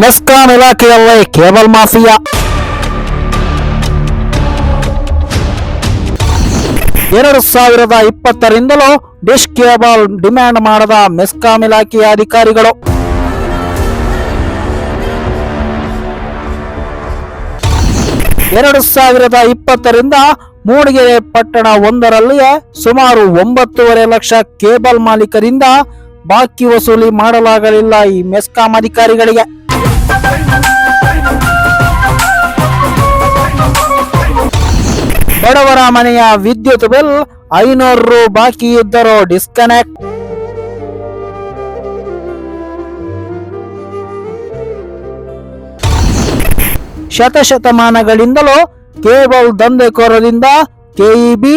MESCOM ಇಲಾಖೆಯಲ್ಲೇ cable mafia. ಎರಡು ಸಾವಿರದ ಇಪ್ಪತ್ತರಿಂದಲೂ dish cable demand ಮಾಡದ ಮೆಸ್ಕಾಂ ಇಲಾಖೆಯ ಅಧಿಕಾರಿಗಳು. ಎರಡು ಸಾವಿರದ ಇಪ್ಪತ್ತರಿಂದ ಮೂಡಿಗೆರೆ ಪಟ್ಟಣ ಒಂದರಲ್ಲಿಯೇ ಸುಮಾರು ಒಂಬತ್ತೂವರೆ ಲಕ್ಷ ಕೇಬಲ್ ಮಾಲೀಕರಿಂದ ಬಾಕಿ ವಸೂಲಿ ಮಾಡಲಾಗಲಿಲ್ಲ ಈ ಮೆಸ್ಕಾಂ ಅಧಿಕಾರಿಗಳಿಗೆ. ಬಡವರ ಮನೆಯ ವಿದ್ಯುತ್ ಬಿಲ್ ಐನೂರು ರು ಬಾಕಿ ಇದ್ದರೂ ಡಿಸ್ಕನೆಕ್ಟ್. ಶತಶತಮಾನಗಳಿಂದಲೂ cable ದಂಧೆಕೋರರಿಂದ KEB,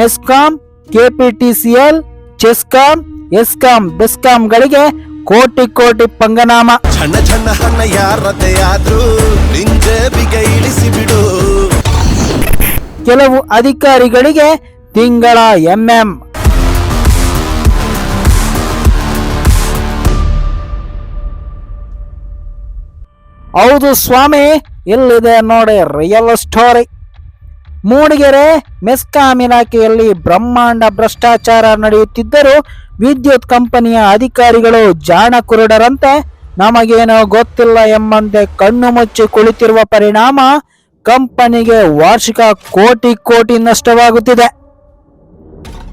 MESCOM, KPTCL, CHESCOM, ESCOM, ಬೆಸ್ಕಾಂಗಳಿಗೆ ಕೋಟಿ ಕೋಟಿ ಪಂಗನಾಮ. ಸಣ್ಣ ಸಣ್ಣ ಹಣ್ಣ ಯಾರತೆ ಕೆಲವು ಅಧಿಕಾರಿಗಳಿಗೆ ತಿಂಗಳ ಎಂಎಂ. ಹೌದು ಸ್ವಾಮಿ, ಇಲ್ಲಿದೆ ನೋಡಿ ರಿಯಲ್ ಸ್ಟೋರಿ ಮೂಡಿಗೆರೆ ಮೆಸ್ಕಾಂ ಇಲಾಖೆಯಲ್ಲಿ ಬ್ರಹ್ಮಾಂಡ ಭ್ರಷ್ಟಾಚಾರ ನಡೆಯುತ್ತಿದ್ದರೂ ವಿದ್ಯುತ್ ಕಂಪನಿಯ ಅಧಿಕಾರಿಗಳು ಜಾಣ ಕುರುಡರಂತೆ ನಮಗೇನೋ ಗೊತ್ತಿಲ್ಲ ಎಂಬಂತೆ ಕಣ್ಣು ಮುಚ್ಚಿ ಕುಳಿತಿರುವ ಪರಿಣಾಮ ಕಂಪನಿಗೆ ವಾರ್ಷಿಕ ಕೋಟಿ ಕೋಟಿ ನಷ್ಟವಾಗುತ್ತಿದೆ.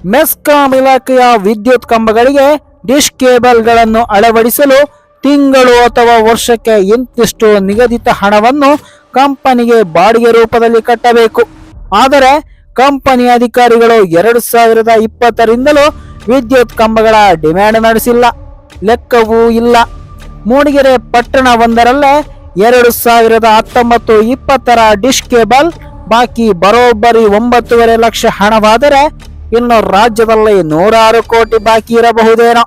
ಮೆಸ್ಕಾಂ ಇಲಾಖೆಯ ವಿದ್ಯುತ್ ಕಂಬಗಳಿಗೆ ಡಿಶ್ ಕೇಬಲ್ಗಳನ್ನು ಅಳವಡಿಸಲು ತಿಂಗಳು ಅಥವಾ ವರ್ಷಕ್ಕೆ ಇಂತಿಷ್ಟು ನಿಗದಿತ ಹಣವನ್ನು ಕಂಪನಿಗೆ ಬಾಡಿಗೆ ರೂಪದಲ್ಲಿ ಕಟ್ಟಬೇಕು. ಆದರೆ ಕಂಪನಿ ಅಧಿಕಾರಿಗಳು ಎರಡು ಸಾವಿರದ ಇಪ್ಪತ್ತರಿಂದಲೂ ವಿದ್ಯುತ್ ಕಂಬಗಳ ಡಿಮ್ಯಾಂಡ್ ನಡೆಸಿಲ್ಲ. ಲೆಕ್ಕವೂ ಇಲ್ಲ. ಮೂಡಿಗೆರೆ ಪಟ್ಟಣ ಒಂದರಲ್ಲೇ ಎರಡು ಸಾವಿರದ ಹತ್ತೊಂಬತ್ತು ಇಪ್ಪತ್ತರ ಡಿಶ್ ಕೇಬಲ್, ಬಾಕಿ ಬರೋಬ್ಬರಿ ಒಂಬತ್ತೂವರೆ ಲಕ್ಷ ಹಣವಾದರೆ ಇನ್ನು ರಾಜ್ಯದಲ್ಲಿ ನೂರಾರು ಕೋಟಿ ಬಾಕಿ ಇರಬಹುದೇನೋ.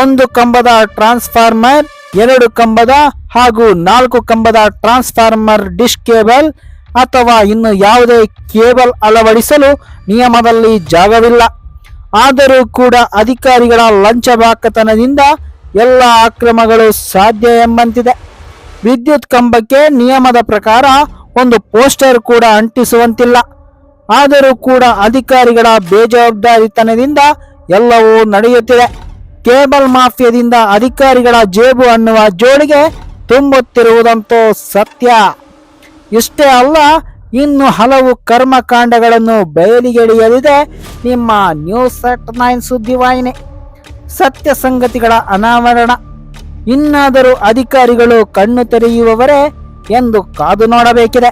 ಒಂದು ಕಂಬದ ಟ್ರಾನ್ಸ್ಫಾರ್ಮರ್, ಎರಡು ಕಂಬದ ಹಾಗೂ ನಾಲ್ಕು ಕಂಬದ ಟ್ರಾನ್ಸ್ಫಾರ್ಮರ್ ಡಿಶ್ ಕೇಬಲ್ ಅಥವಾ ಇನ್ನು ಯಾವುದೇ ಕೇಬಲ್ ಅಳವಡಿಸಲು ನಿಯಮದಲ್ಲಿ ಜಾಗವಿಲ್ಲ. ಆದರೂ ಕೂಡ ಅಧಿಕಾರಿಗಳ ಲಂಚ ಬಾಕತನದಿಂದ ಎಲ್ಲ ಅಕ್ರಮಗಳು ಸಾಧ್ಯ ಎಂಬಂತಿದೆ. ವಿದ್ಯುತ್ ಕಂಬಕ್ಕೆ ನಿಯಮದ ಪ್ರಕಾರ ಒಂದು ಪೋಸ್ಟರ್ ಕೂಡ ಅಂಟಿಸುವಂತಿಲ್ಲ. ಆದರೂ ಕೂಡ ಅಧಿಕಾರಿಗಳ ಬೇಜವಾಬ್ದಾರಿತನದಿಂದ ಎಲ್ಲವೂ ನಡೆಯುತ್ತಿದೆ. ಕೇಬಲ್ ಮಾಫಿಯಾದಿಂದ ಅಧಿಕಾರಿಗಳ ಜೇಬು ಅನ್ನುವ ಜೋಳಿಗೆ ತುಂಬುತ್ತಿರುವುದಂತೂ ಸತ್ಯ. ಇಷ್ಟೇ ಅಲ್ಲ, ಇನ್ನು ಹಲವು ಕರ್ಮಕಾಂಡಗಳನ್ನು ಬಯಲಿಗೆಳೆಯಲಿದೆ ನಿಮ್ಮ ನ್ಯೂಸ್ ಸೆಟ್ ನೈನ್ ಸುದ್ದಿವಾಹಿನಿ ಸತ್ಯ ಸಂಗತಿಗಳ ಅನಾವರಣ. ಇನ್ನಾದರೂ ಅಧಿಕಾರಿಗಳು ಕಣ್ಣು ತೆರೆಯುವವರೇ ಎಂದು ಕಾದು ನೋಡಬೇಕಿದೆ.